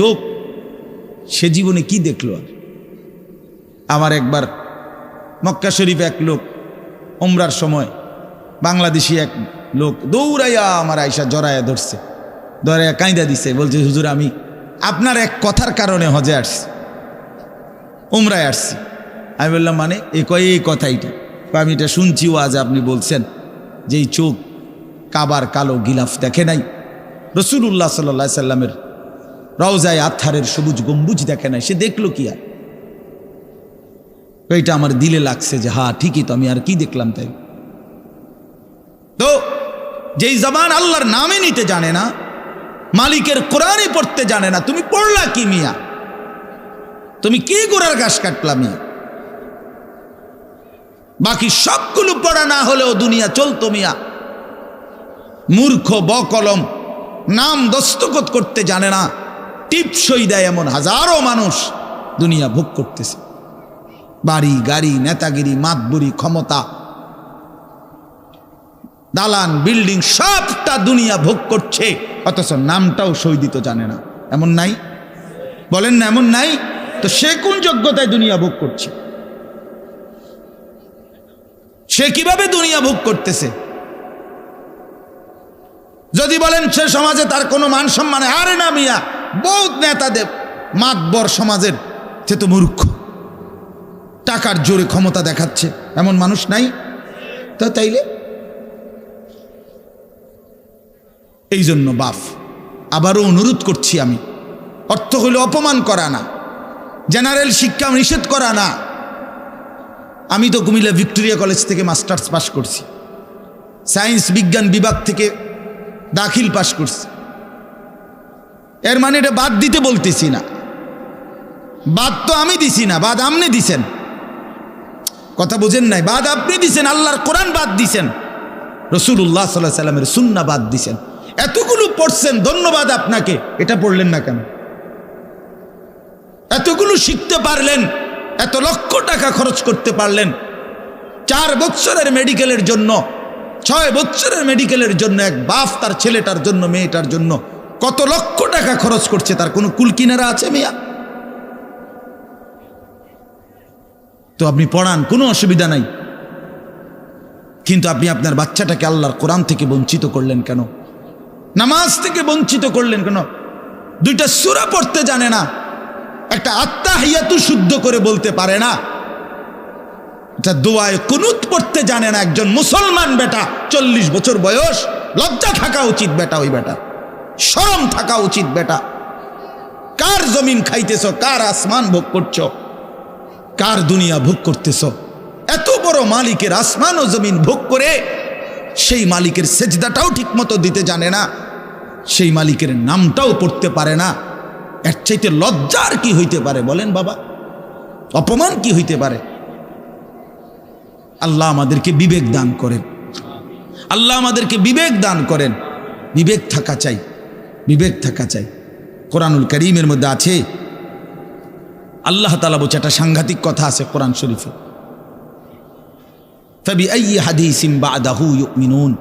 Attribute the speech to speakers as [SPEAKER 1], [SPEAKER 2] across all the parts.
[SPEAKER 1] চোখ, সে জীবনে কি দেখল আর? আমার একবার মক্কা শরীফ এক লোক ওমরার সময় বাংলাদেশি এক লোক দৌড়াইয়া আমার আয়সা জড়াইয়া ধরছে। ধরাইয়া কাঁদা দিছে, বলছে, হুজুর, আমি আপনার এক কথার কারণে হজে আসছি, উমরায় আসছি। আমি বললাম মানে? এ কয়, এই কথাইটা আমি এটা শুনছি ও আজ আপনি বলছেন যে এই চোখ কাবার কালো গিলাফ দেখে নাই? রসুল্লাহ সাল্লা সাল্লামের রওজায় আথারের সবুজ গম্বুজ দেখে নাই, সে দেখল কি আর? এইটা আমার দিলে লাগছে যে হা ঠিকই তো, আমি আর কি দেখলাম তাই। তো, যেই জবান আল্লাহর নামে নিতে জানে না, মালিকের কোরআনে পড়তে জানে না, তুমি পড়লা কি মিয়া? তুমি কি গোড়ার ঘাস কাটলা মিয়া? বাকি সবগুলো পড়া না হলেও দুনিয়া চলতো মিয়া। মূর্খ, বকলম নাম দস্তখত করতে জানে না। টিপসই দেয় এমন হাজারো মানুষ দুনিয়া ভোগ করতেছে। বাড়ি, গাড়ি, নেতাগিরি, মাতবুরি, ক্ষমতা, দালান, বিল্ডিং, সবটা দুনিয়া ভোগ করছে। অথচ নামটাও সই দিতে জানে না। এমন নাই? বলেন না, এমন নাই? তো সে কোন যোগ্যতায় দুনিয়া ভোগ করছে? সে কীভাবে দুনিয়া ভোগ করতেছে? যদি বলেন সে সমাজে তার কোনো মান সম্মানে, আরে না মিয়া বহুত নেতাদের মাতবর সমাজের সে তো মূর্খ। টাকার জোরে ক্ষমতা দেখাচ্ছে, এমন মানুষ নাই? তো তাইলে? এই জন্য বাফ, আবারও অনুরোধ করছি আমি, অর্থ হলো অপমান করা না, জেনারেল শিক্ষা নিষেধ করা না। আমি তো কুমিল্লা ভিক্টোরিয়া কলেজ থেকে মাস্টার্স পাশ করছি, সায়েন্স বিজ্ঞান বিভাগ থেকে দাখিল পাশ করছি। এর মানে এটা বাদ দিতে বলতেছি না। বাদ তো আমি দিছি না, বাদ আপনি দিছেন। কথা বুঝেন নাই, বাদ আপনি দিছেন, আল্লাহর কোরআন বাদ দিছেন। রসুল্লাহ সাল্লাহ সাল্লামের সুন্না বাদ দিছেন। এতগুলো পড়ছেন, ধন্যবাদ আপনাকে, এটা পড়লেন না কেন? এতগুলো শিখতে পারলেন, এত লক্ষ টাকা খরচ করতে পারলেন। চার বৎসরের মেডিকেলের জন্য, ছয় বৎসরের মেডিকেলের জন্য, এক বাপ তার ছেলেটার জন্য, মেয়েটার জন্য কত লক্ষ টাকা খরচ করছে তার কোনো কুল কিনারা আছে মেয়া? তো আপনি পড়ান, কোনো অসুবিধা নাই। কিন্তু আপনি আপনার বাচ্চাটাকে আল্লাহর কোরআন থেকে বঞ্চিত করলেন কেন? নামাজ থেকে বঞ্চিত করলেন কেন? দুইটা সুরা পড়তে জানে না। একটা আত্মা হিয়াতু শুদ্ধ করে বলতে পারে না। এটা দোয়ায় কুনুত পড়তে জানে না একজন মুসলমান বেটা, চল্লিশ বছর বয়স, লজ্জা থাকা উচিত বেটা ওই বেটা। সরম থাকা উচিত, বেটা। কার জমিন খাইতেছ, কার আসমান ভোগ করছ, কার দুনিয়া ভোগ করতেছ? এত বড় মালিকের আসমান ও জমিন ভোগ করে সেই মালিকের সেজদাটাও ঠিকমতো দিতে জানে না, সেই মালিকের নামটাও পড়তে পারে না। এর চাইতে লজ্জার কি হইতে পারে বলেন বাবা? অপমান কি হইতে পারে? আল্লাহ আমাদেরকে বিবেক দান করেন। আল্লাহ আমাদেরকে বিবেক দান করেন। বিবেক থাকা চাই। বিবেক থাকা চাই। কোরআনুল করিমের মধ্যে আছে, আল্লাহ তালা বলছে একটা সাংঘাতিক কথা আছে কোরআন শরীফে। ফবি আই হাদিসিম বাদাহু ইউমিনুন।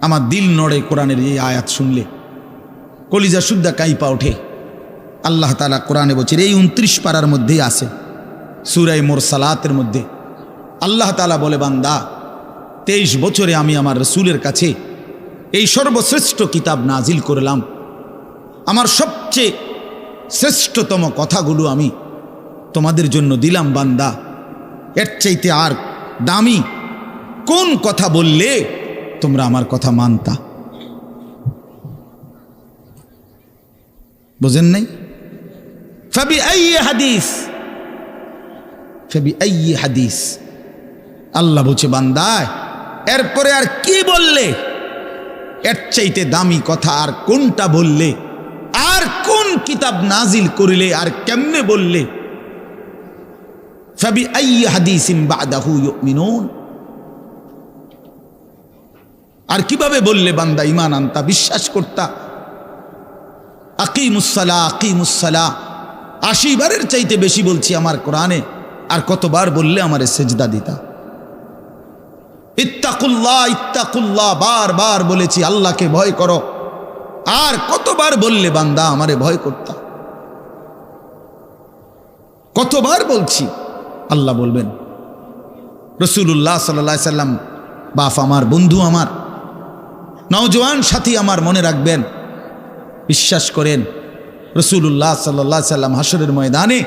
[SPEAKER 1] আমার দিল নড়ে কোরআনের এই আয়াত শুনলে। কলিজা শুদ্ধা কাইপা ওঠে। আল্লাহ তালা কোরআনে বলছে, এই উনত্রিশ পাড়ার মধ্যেই আছে সুরাই মোর সালাতের মধ্যে। আল্লাহ তালা বলে, বান্দা, তেইশ বছরে আমি আমার রসুলের কাছে এই সর্বশ্রেষ্ঠ কিতাব নাজিল করলাম। আমার সবচেয়ে শ্রেষ্ঠতম কথাগুলো আমি তোমাদের জন্য দিলাম, বান্দা। এর চাইতে আর দামি কোন কথা বললে তোমরা আমার কথা মানতা? বোঝেন নাই? ফাবি হাদিস? ফাবি হাদিস। আল্লাহ বলছে বান্দায় এরপরে আর কি বললে? এর চাইতে দামি কথা আর কোনটা বললে? আর কোন কিতাব নাজিল করিলে আর কেমনে বললে? আর কীভাবে বললে বান্দা ইমান আনতা? বিশ্বাস করতা। আকিমুসালা আকিমুসালা আশি বারের চাইতে বেশি বলছি আমার কোরআনে। আর কতবার বললে আমারে সেজদা দিতা? ইত্তাকুল্লাহ ইত্তাকুল্লাহ, বার বার বলেছি, আল্লাহকে ভয় করো। আর কতবার বললে বান্দা, আমারে ভয় করতাম কতবার বলছি? আল্লাহ বলবেন রসুল্লাহ সাল্লা সাল্লাম, বাপ আমার, বন্ধু আমার, নওজোয়ান সাথী আমার মনে রাখবেন। বিশ্বাস করেন রসুল্লাহ সাল্লাহ সাল্লাম হাসরের ময়দানে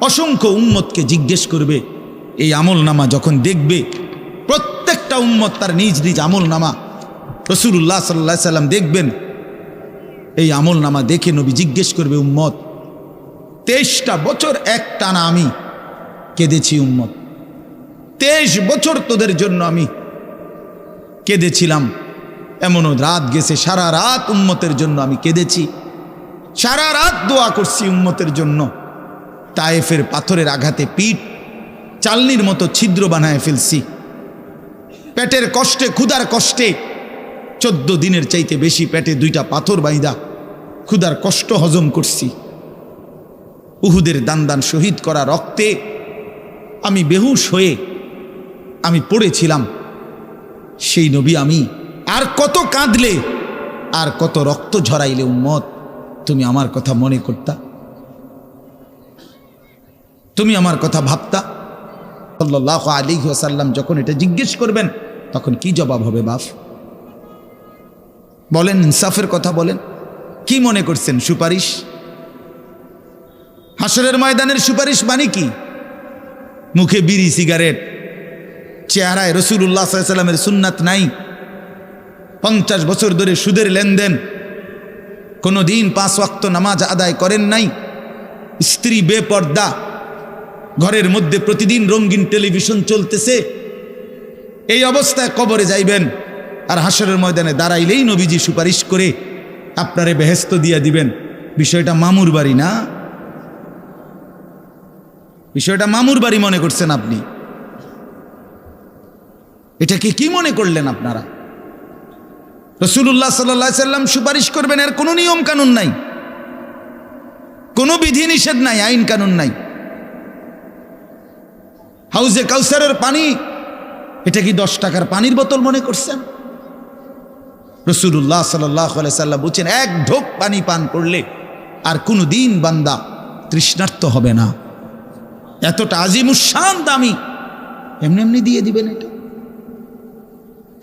[SPEAKER 1] অসংখ্য উম্মতকে জিজ্ঞেস করবে, এই আমল নামা যখন দেখবে প্রত্যেকটা উম্মত তার নিজ নিজ আমল নামা। রসুল্লাহ সাল্লাহ সাল্লাম দেখবেন, এই আমল নামা দেখে নবী জিজ্ঞেস করবে, উম্মত, তেইশটা বছর এক টানা আমি কেঁদেছি উম্মত। তেইশ বছর তোদের জন্য আমি কেঁদেছিলাম। এমনও রাত গেছে, সারা রাত উম্মতের জন্য আমি কেঁদেছি। সারা রাত দোয়া করছি উম্মতের জন্য। তায়েফের পাথরের আঘাতে পিঠ, চালনির মতো ছিদ্র বানায় ফেলছি। পেটের কষ্টে, ক্ষুধার কষ্টে। চোদ্দ দিনের চাইতে বেশি পেটে দুইটা পাথর বাইদা ক্ষুধার কষ্ট হজম করছি। উহুদের দান শহীদ করা রক্তে আমি বেহুশ হয়ে আমি পড়েছিলাম। সেই নবী আমি। আর কত কাঁদলে, আর কত রক্ত ঝরাইলে উম্মত, তুমি আমার কথা মনে করতা? তুমি আমার কথা ভাবতা? সাল্লাহ আলী ওসাল্লাম যখন এটা জিজ্ঞেস করবেন তখন কি জবাব হবে বাপ? বলেন, ইনসাফের কথা বলেন। কি মনে করছেন, সুপারিশ? হাসরের ময়দানের সুপারিশ মানে কি? মুখে বিড়ি, সিগারেট, চেহারায় রসুল্লাহ সাল্লামের সুন্নাত নাই। পঞ্চাশ বছর ধরে সুদের লেনদেন। কোনো দিন পাঁচ ওয়াক্ত নামাজ আদায় করেন নাই। স্ত্রী বেপর্দা। ঘরের মধ্যে প্রতিদিন রঙিন টেলিভিশন চলতেছে। এই অবস্থায় কবরে যাইবেন আর হাসরের ময়দানে দাঁড়াইলেই নবীজি সুপারিশ করে আপনারে বেহেস্ত দিয়া দিবেন। বিষয়টা মামুর বাড়ি না? বিষয়টা মামুর বাড়ি মনে করছেন আপনি? এটাকে কি মনে করলেন আপনারা? রসুল্লাহ সাল্লা সাল্লাম সুপারিশ করবেন, এর কোনো নিয়ম কানুন নাই। কোনো বিধি নিষেধ নাই, আইন কানুন নাই। হাউজে কাউসারের পানি এটা কি দশ টাকার পানির বোতল মনে করছেন? রসুল্লাহ সাল্লাহ সাল্লাম বলছেন, এক ঢোক পানি পান করলে আর কোনো দিন বান্দা তৃষ্ণার্ত হবে না। এতটা আজিমুসান দামি। এমনি এমনি দিয়ে দিবেন এটা।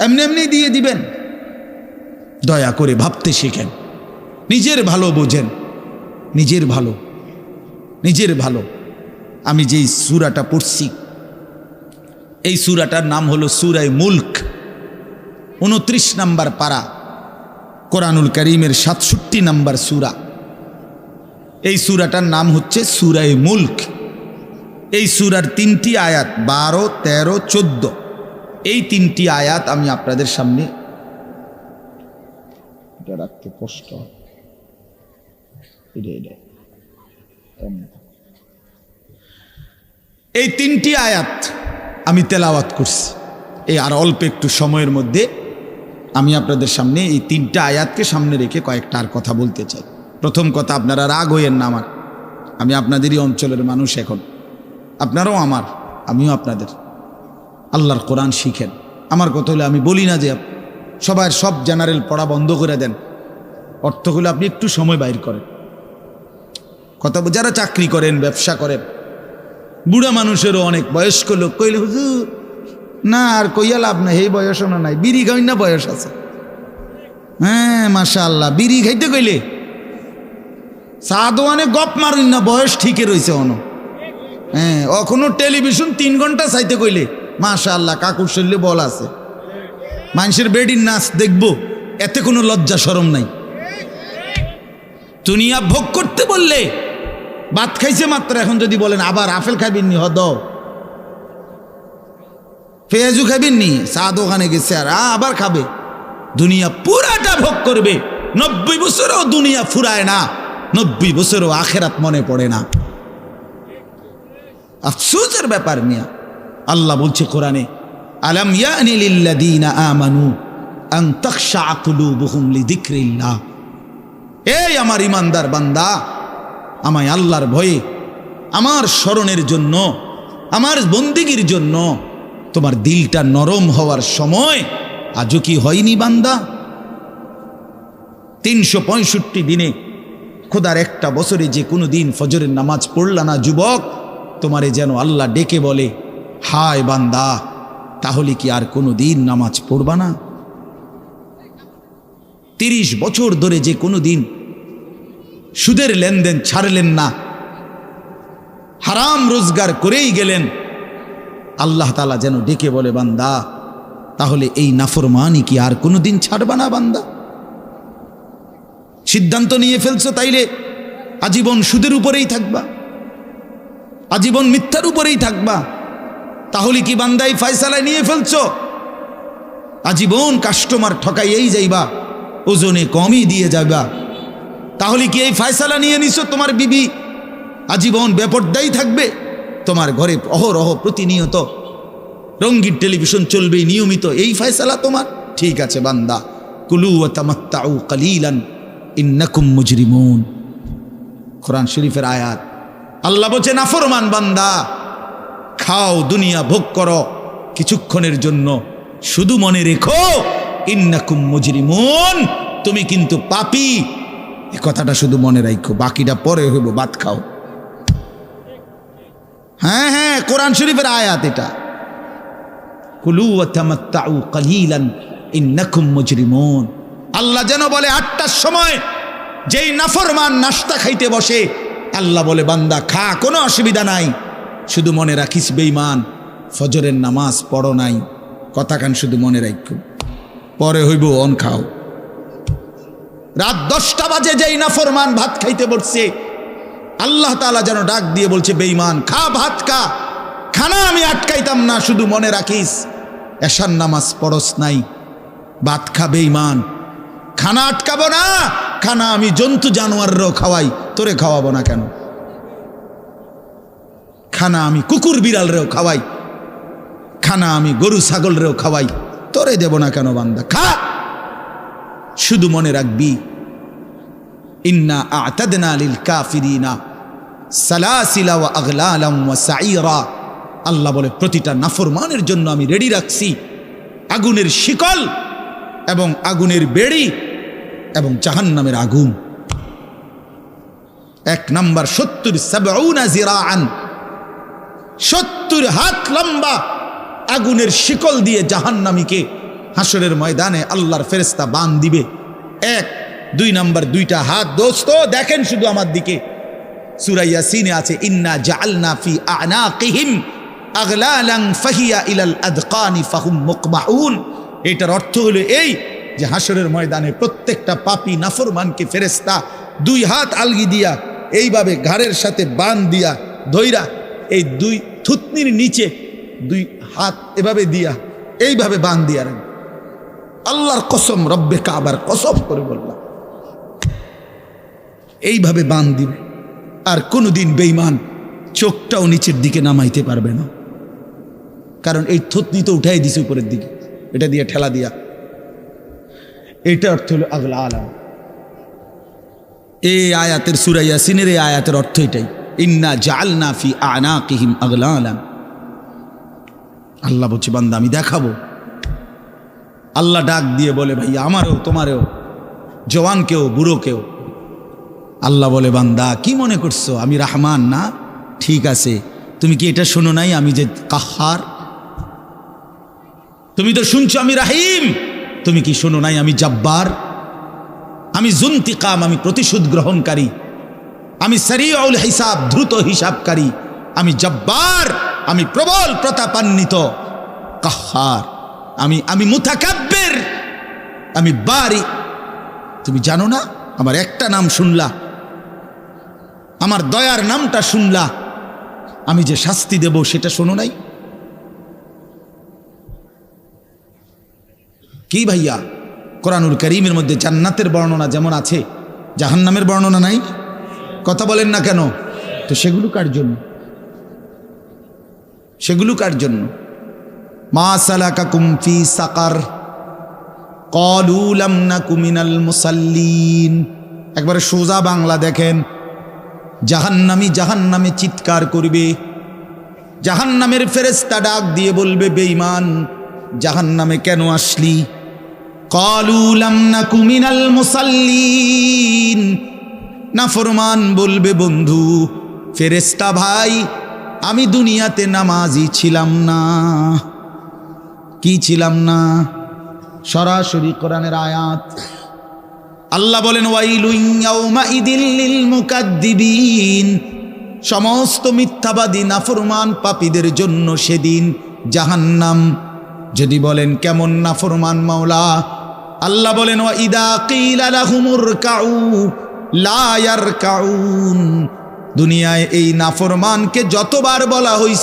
[SPEAKER 1] এমনি এমনি দিয়ে দিবেন। দয়া করে ভাবতে শিখেন। নিজের ভালো বোঝেন। নিজের ভালো। নিজের ভালো। আমি যেই সুরাটা পড়ছি এই সুরাটার নাম হলো সুরায় মুল্ক। উনত্রিশ নাম্বার পারা, কোরআনুল করিমের সাতষট্টি নাম্বার সুরা। এই সুরাটার নাম হচ্ছে সুরায় মুল্ক। এই সুরার তিনটি আয়াত, বারো, তেরো, চোদ্দ। এই তিনটি আয়াত আমি আপনাদের সামনে রাখতে কষ্ট। এই তিনটি আয়াত আমি তেলাওয়াত করছি। এই আর অল্প একটু সময়ের মধ্যে আমি আপনাদের সামনে এই তিনটা আয়াতকে সামনে রেখে কয়েকটা আর কথা বলতে চাই। প্রথম কথা, আপনারা রাগ হইয়েন না আমার। আমি আপনাদেরই অঞ্চলের মানুষ এখন। আপনারাও আমার, আমিও আপনাদের। আল্লাহর কোরআন শিখেন। আমার কথা হলে, আমি বলি না যে সবার সব জেনারেল পড়া বন্ধ করে দেন। অর্থ হলে, আপনি একটু সময় বাইর করেন। কথা যারা চাকরি করেন, ব্যবসা করেন বুড়া মানুষেরও অনেক বয়স্ক লোক। কইলে, হুজুর, না, আর কইয়া লাভ নাই, এই বয়সও না নাই, বিড়ি খাই না বয়স আছে। হ্যাঁ মাসা আল্লাহ বিড়ি খাইতে কইলে? চা দোয়ানে গপ মারুন না, বয়স ঠিকই রয়েছে অন। হ্যাঁ অখনো টেলিভিশন তিন ঘণ্টা চাইতে কইলে? মাশা আল্লাহ কাকুর শরীরে বল আছে। মানুষের বেডির নাচ দেখব, এতে কোনো লজ্জা সরম নাই। দুনিয়া ভোগ করতে বললে ভাত খাইছে মাত্র, এখন যদি বলেন, আবার আপেল খাইবেন নি হদ। পেঁয়াজু খাইবেন নি চা দোকানে গেছে আর আবার খাবে। দুনিয়া পুরাটা ভোগ করবে। নব্বই বছরও দুনিয়া ফুরায় না, নব্বই বছরও আখেরাত মনে পড়ে না। আফসোসের ব্যাপার মিয়া, আল্লাহ বলছে কোরআনে, আলাম ইয়ানি লিল্লাযীনা আমানু আন তাখশা কুলুবুহুম লিযিকরিল্লাহ। এই আমার ইমানদার বান্দা আমায় আল্লাহর ভয়ে, আমার স্মরণের জন্য, আমার বন্দিগির জন্য, তোমার দিলটা নরম হওয়ার সময় আজও কি হয়নি বান্দা? তিনশো পঁয়ষট্টি দিনে খোদার একটা বছরে যে কোনো দিন ফজরের নামাজ পড়লা না যুবক, তোমারে যেন আল্লাহ ডেকে বলে, হায় বান্দা, তাহলে কি আর কোনো দিন নামাজ পড়বা না? তিরিশ বছর ধরে যে কোনো দিন সুদের লেনদেন ছাড়লেন না। হারাম রোজগার করেই গেলেন। আল্লাহ তালা যেন ডেকে বলে, বান্দা, তাহলে এই নাফরমানি কি আর কোনো দিন ছাড়বা না বান্দা? সিদ্ধান্ত নিয়ে ফেলছো তাইলে আজীবন সুদের উপরেই থাকবা। আজীবন মিথ্যার উপরেই থাকবা। তাহলে কি বান্দাই ফয়সালায় নিয়ে ফেলছো? আজীবন কাস্টমার ঠকাইয়েই যাইবা, ওজনে কমই দিয়ে যাবা তাহলে কি এই ফয়সালা নিয়ে নিছো? তোমার বিবি আজীবন বেপরদাই থাকবে। তোমার ঘরে অহরহ প্রতিনিয়ত রঙ্গিন টেলিভিশন চলবে, নিয়মিত। এই ফয়সালা তোমার? ঠিক আছে বান্দা। কুলু তামাত্তাউ কালিলান, ইন্নাকুম মুজরিমুন। কোরআন শরীফের আয়াত। আল্লাহ বলছে নাফরমান বান্দা, খাও, দুনিয়া ভোগ করো কিছুক্ষণের জন্য। শুধু মনে রেখো, ইন্নাকুম মুজরিমুন। তুমি কিন্তু পাপি এ কথাটা শুধু মনে রাখো বাকিটা পরে হইব বাদ খাও। হ্যাঁ হ্যাঁ কোরআন শরীফের আয়াত এটা। কুলু তামাত্তাউ কালিলান আল্লাহ যেন বলে আটটার সময় যেই নাফরমান নাস্তা খাইতে বসে, আল্লাহ বলে, বান্দা, খা, কোনো অসুবিধা নাই। শুধু মনে রাখিস বেইমান ফজরের নামাজ পড়ো নাই। কথা কথাখান শুধু মনে রাখো পরে হইব, অন খাও। রাত দশটা বাজে যেই নাফরমান ভাত খাইতে বসছে, আল্লাহ তাআলা যেন ডাক দিয়ে বলছে বেইমান খা, ভাত খা। খানা আমি আটকাইতাম না, শুধু মনে রাখিস, এশার নামাজ পড়স নাই। ভাত খা বেইমান খানা আটকাবো না, খানা আমি জন্তু জানোয়াররাও খাওয়াই, তোরে খাওয়াবো না কেন? খানা আমি কুকুর বিড়ালরেও খাওয়াই, খানা আমি গরু ছাগলরেও খাওয়াই, তোরে দেব না কেন বান্দা? খা। শুধু মনে রাখবি, ইন্না আতাদনা লিল কাফিরিনা সালাসিলা ওয়া আগলালাম ওয়া সাইরা আল্লাহ বলে, প্রতিটা নাফরমানের জন্য আমি রেডি রাখছি। আগুনের শিকল এবং আগুনের বেড়ি এবং জাহান্নামের আগুন। এক নাম্বার, সত্তর জিরাআন। সত্তর হাত লম্বা আগুনের শিকল দিয়ে জাহান্নামীকে হাসরের ময়দানে আল্লাহর ফেরেস্তা বান দিবে। এক, দুই নাম্বার দুইটা হাত। দোস্ত, দেখেন শুধু আমার দিকে। সুরাইয়া সিনে আছে, ইন্না জাআলনা ফি আনাকিহিম আগলালাং ফাহিয়া ইলাল আদকানি ফাহুম মুকমাউন। এটার অর্থ হলো এই যে হাসরের ময়দানে প্রত্যেকটা পাপি, নাফরমানকে ফেরেস্তা দুই হাত আলগি দিয়া, এইভাবে ঘাড়ের সাথে বান দিয়া ধৈরা এই দুই থুতনির নিচে দুই হাত এভাবে দিয়া, এইভাবে বান দিয়া রাখবে। আল্লাহর কসম, রব্বে কাবার কসম করে বললাম। এইভাবে বান দিবে, আর কোনোদিন বেইমান চোখটাও নিচের দিকে নামাইতে পারবে না। কারণ এই থুতনি তো উঠাই দিছে উপরের দিকে, এটা দিয়ে ঠেলা দিয়া। এটা অর্থ হলো আগলা আলাম। এই আয়াতের সুরাইয়া সিনের এই আয়াতের অর্থ এটাই। ইন্না জালনা ফি আনা কিহিম আগলা আলাম। আল্লাহ বলছে, বান্দা, আমি দেখাবো। আল্লাহ ডাক দিয়ে বলে, ভাইয়া, আমারও, তোমারও, জওয়ানকেও, বুড়োকেও। আল্লাহ বলে, বান্দা, কি মনে করছ? আমি রাহমান না? ঠিক আছে। তুমি কি এটা শোনো নাই? আমি যে কাহার? তুমি তো শুনছো, আমি রাহিম। তুমি কি শোনো নাই? আমি জব্বার। আমি জুন্তিকাম, আমি প্রতিশোধ গ্রহণকারী। আমি সারিউল হিসাব, দ্রুত হিসাবকারী। আমি জব্বার, আমি প্রবল প্রতাপান্বিত, কাহার। আমি আমি মুথাকাব্যের আমি বাড়ি তুমি জানো না? আমার একটা নাম শুনলা। আমার দয়ার নামটা শুনলা। আমি যে শাস্তি দেব সেটা শোনো নাই? কি ভাইয়া? কোরআনুল করিমের মধ্যে জান্নাতের বর্ণনা যেমন আছে, জাহান্নামের বর্ণনা নাই? কথা বলেন না কেন? তো সেগুলো কার জন্য? সেগুলো কার জন্য? মা সালাকা কুমফি সাকার। কলুলাম না কুমিনাল মুসাল্লিন। একবারে সোজা বাংলা দেখেন। জাহান্নামি জাহান্নামে চিৎকার করবে। জাহান্নামের ফেরেস্তা ডাক দিয়ে বলবে, বেঈমান, জাহান্নামে কেন আসলি? কলুলাম না কুমিনাল মুসাল্লিন। না ফরমান বলবে, বন্ধু ফেরেস্তা ভাই, আমি দুনিয়াতে নামাজি ছিলাম না। কি ছিলাম না? সরাসরি কোরআনের আয়াত। আল্লাহ বলেন সমস্ত মিথ্যাবাদী, নাফরমান পাপীদের জন্য সেদিন জাহান্নাম। যদি বলেন, কেমন নাফরমান মাওলা? আল্লাহ বলেন ইদা কাউ, লা ইয়ারকাউন। দুনিয়ায় এই নাফরমানকে যতবার বলা হইছে